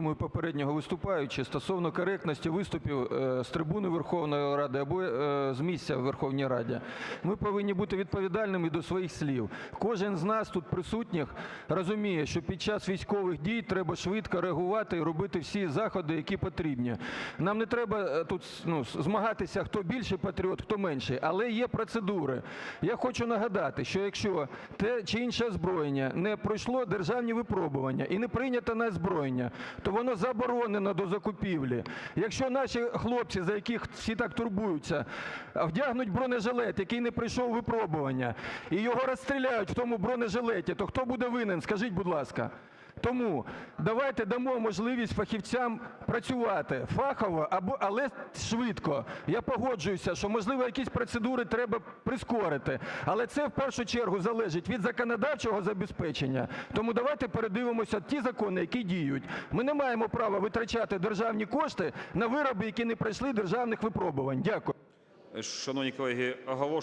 підтримую попереднього виступаючого стосовно коректності виступів е, з трибуни Верховної Ради або е, з місця в Верховній Раді. Ми повинні бути відповідальними до своїх слів. Кожен з нас тут присутніх розуміє, що під час військових дій треба швидко реагувати і робити всі заходи, які потрібні. Нам не треба е, тут ну, змагатися, хто більший патріот, хто менший, але є процедури. Я хочу нагадати, що якщо те чи інше озброєння не пройшло державні випробування і не прийнято на озброєння, то воно заборонено до закупівлі. Якщо наші хлопці, за яких всі так турбуються, вдягнуть бронежилет, який не пройшов випробування, і його розстріляють в тому бронежилеті, то хто буде винен, скажіть, будь ласка? Тому давайте дамо можливість фахівцям працювати фахово, але швидко. Я погоджуюся, що, можливо, якісь процедури треба прискорити, але це в першу чергу залежить від законодавчого забезпечення. Тому давайте передивимося ті закони, які діють. Ми не маємо права витрачати державні кошти на вироби, які не пройшли державних випробувань. Дякую. Шановні колеги, оголошую